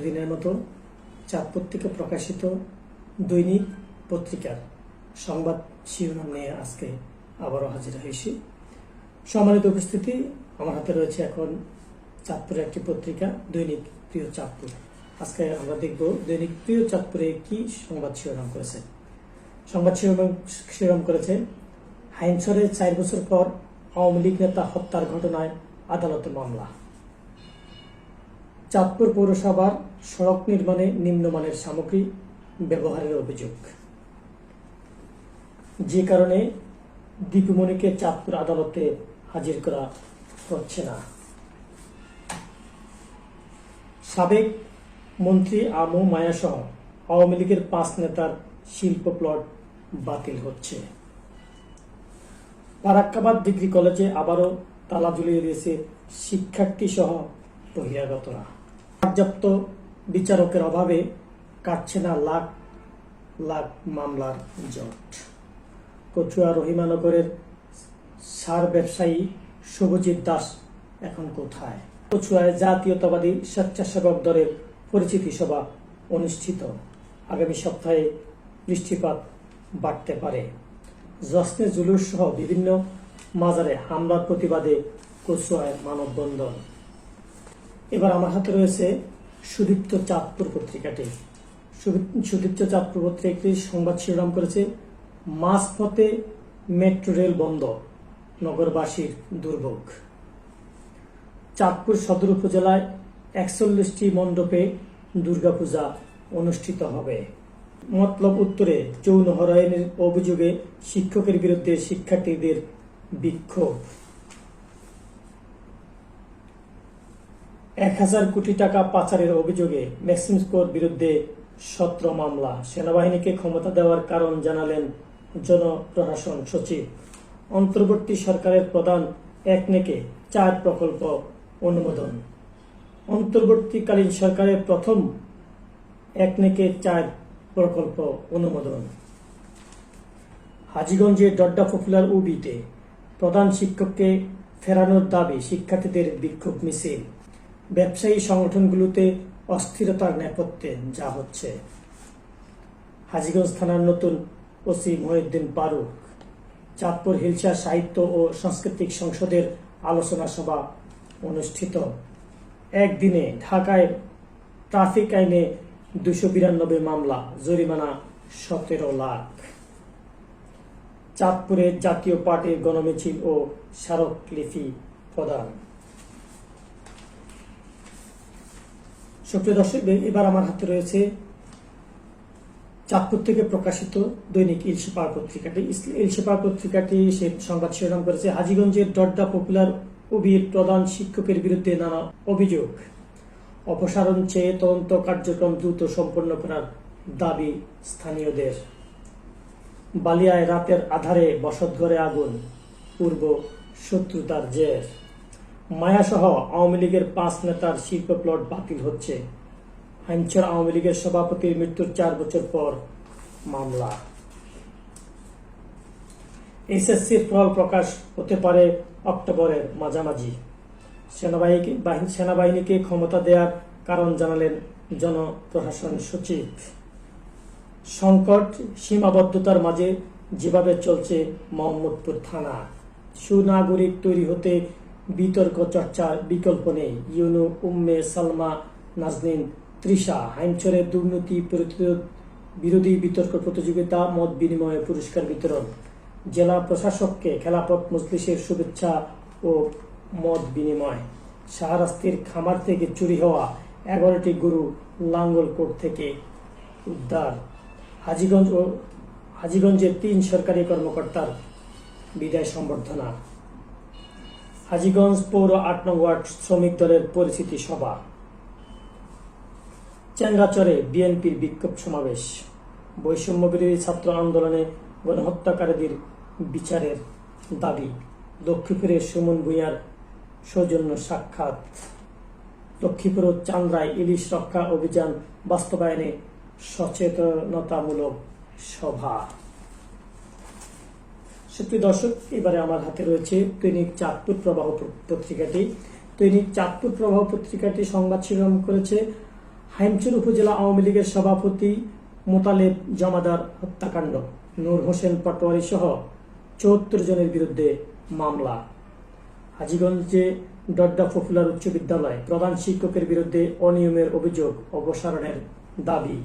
দিনের মতো চাঁদপুর থেকে প্রকাশিত দৈনিক পত্রিকার সংবাদ শিরোনাম নিয়ে আজকে আবারও হাজির হয়েছি। সম্মানিত উপস্থিতি, আমার হাতে রয়েছে এখন চাঁদপুরের একটি পত্রিকা, দৈনিক প্রিয় চাঁদপুর। আজকে আমরা দেখব দৈনিক প্রিয় চাঁদপুরে কি সংবাদ শিরোনাম করেছে। সংবাদ শিরোনাম শিরোনাম করেছে হাইমসরে চার বছর পর আওয়ামী লীগ নেতা হত্যার ঘটনায় আদালতে মামলা। চাঁদপুর পৌরসভার সড়ক নির্মাণে নিম্নমানের সামগ্রী ব্যবহারের অভিযোগ। যে কারণে দীপুমণিকে চাঁদপুর আদালতে হাজির করা হচ্ছে না। সাবেক মন্ত্রী আমু মায়া সহ আওয়ামী লীগের পাঁচ নেতার শিল্প প্লট বাতিল হচ্ছে। ফারাক্কাবাদ ডিগ্রি কলেজে আবারও তালা ঝুলিয়ে দিয়েছে শিক্ষার্থী সহ বহিরাগতরা। পর্যাপ্ত বিচারকের অভাবে কাটছে না লাখ লাখ মামলার জট। কচুয়া রহিমানগরের সার ব্যবসায়ী শুভজিৎ দাস এখন কোথায়? কচুয়ায় জাতীয়তাবাদী স্বেচ্ছাসেবক দলের পরিচিতি সভা অনুষ্ঠিত। আগামী সপ্তাহে বৃষ্টিপাত বাড়তে পারে। জশ্নে জুলুস সহ বিভিন্ন মাজারে হামলার প্রতিবাদে কচুয়ায় মানববন্ধন। এবার আমার হাতে রয়েছে সুদীপ্ত চাঁদপুর পত্রিকাটি। সুদীপ- সুদীপ্ত চাঁদপুর পত্রিকাটি সংবাদ শিরোনাম করেছে, মাঝপথে মেট্রো রেল বন্ধ, নগরবাসীর দুর্ভোগ। চাঁদপুর সদর উপজেলায় একচল্লিশটি মণ্ডপে দুর্গাপূজা অনুষ্ঠিত হবে। মতলব উত্তরে, যৌন হরায়নের অভিযোগে শিক্ষকের বিরুদ্ধে শিক্ষার্থীদের বিক্ষোভ। এক হাজার কোটি টাকা পাচারের অভিযোগে ম্যাক্সিমস্কোর বিরুদ্ধে সত্র মামলা। সেনাবাহিনীকে ক্ষমতা দেওয়ার কারণ জানালেন জনপ্রশাসন সচিব। অন্তর্বর্তী সরকারের প্রধান একনেকে চার প্রকল্প অনুমোদন। অন্তর্বর্তীকালীন সরকারের প্রথম একনেকে চার প্রকল্প অনুমোদন। হাজীগঞ্জে ডড্ডা পপুলার উবিতে প্রধান শিক্ষককে ফেরানোর দাবি শিক্ষার্থীদের বিক্ষোভ মিছিল। ব্যবসায়ী সংগঠনগুলোতে অস্থিরতার নেপথ্যে যা হচ্ছে। হাজিগঞ্জ থানার নতুন ওসি মহিউদ্দিন ফারুক, চাঁদপুর হিলসা সাহিত্য ও সাংস্কৃতিক সংসদের আলোচনা সভা অনুষ্ঠিত। একদিনে ঢাকায় ট্রাফিক আইনে দুশো বিরানব্বই মামলা, জরিমানা সতেরো লাখ। চাঁদপুরে জাতীয় পার্টির গণমিছিল ও স্মারকলিপি প্রদান। সুপ্রিয় দর্শক এবার আমার হাতে রয়েছে চাঁদপুর থেকে প্রকাশিত দৈনিক ইলশেপার পত্রিকাটি। ইলশেপার পত্রিকাটি সে সংবাদ শিরোনাম করেছে, হাজীগঞ্জের ডড্ডা পপুলার উবির প্রধান শিক্ষকের বিরুদ্ধে নানা অভিযোগ। অপসারণ চেয়ে তদন্ত কার্যক্রম দ্রুত সম্পন্ন করার দাবি স্থানীয়দের। বালিয়ায় রাতের আধারে বসতঘরে আগুন, পূর্ব শত্রুতার জের। মায়াসহ আওয়ামী লীগের পাঁচ নেতার শিল্প প্লট বাতিল হচ্ছে। হাইমচর আওয়ামী লীগের সভাপতির মৃত্যুর চার বছর পর মামলা। এসএসসির ফল প্রকাশ হতে পারে অক্টোবরের মাঝামাঝি। সেনাবাহিনী বাহিনী- সেনাবাহিনীকে ক্ষমতা দেওয়ার কারণ জানালেন জনপ্রশাসন সচিব। সংকট সীমাবদ্ধতার মাঝে যেভাবে চলছে মোহাম্মদপুর থানা, সুনাগরিক তৈরি হতে বিতর্ক চর্চার বিকল্প নেই। ইউনু, উম্মে সালমা, নাজনীন, তৃষা হাইমচরে দুর্নীতি প্রতিরোধ বিরোধী বিতর্ক প্রতিযোগিতা, মত বিনিময়ে পুরস্কার বিতরণ। জেলা প্রশাসককে খেলাপথ মজলিসের শুভেচ্ছা ও মত বিনিময়। শাহরাস্তির খামার থেকে চুরি হওয়া এগারোটি গরু লাঙ্গলকোট থেকে উদ্ধার। হাজিগঞ্জ ও হাজীগঞ্জের তিন সরকারি কর্মকর্তার বিদায় সম্বর্ধনা। হাজীগঞ্জ পৌর আট নং ওয়ার্ড শ্রমিক দলের পরিচিতি সভা। চেঙ্গাচরে বিএনপির বিক্ষোভ সমাবেশ। বৈষম্য বিরোধী ছাত্র আন্দোলনে গণহত্যাকারীদের বিচারের দাবি। লক্ষ্মীপুরে সুমন ভূঁইয়ার সৌজন্য সাক্ষাৎ। লক্ষ্মীপুর চান্দ্রায় ইলিশ রক্ষা অভিযান বাস্তবায়নে সচেতনতামূলক সভা। সুপ্রিয় দর্শক, এবারে আমার হাতে রয়েছে দৈনিক চাঁদপুর প্রবাহ পত্রিকাটি। দৈনিক চাঁদপুর প্রবাহ পত্রিকাটি সংবাদ শিরোনাম করেছে, হাইমচর উপজেলা আওয়ামী লীগের সভাপতি মোতালেব জমাদার হত্যাকাণ্ড। নূর হোসেন পাটোয়ারি সহ চুয়াত্তর জনের বিরুদ্ধে মামলা। হাজীগঞ্জে ডড্ডা পপুলার উচ্চ বিদ্যালয় প্রধান শিক্ষকের বিরুদ্ধে অনিয়মের অভিযোগ অপসারণের দাবি।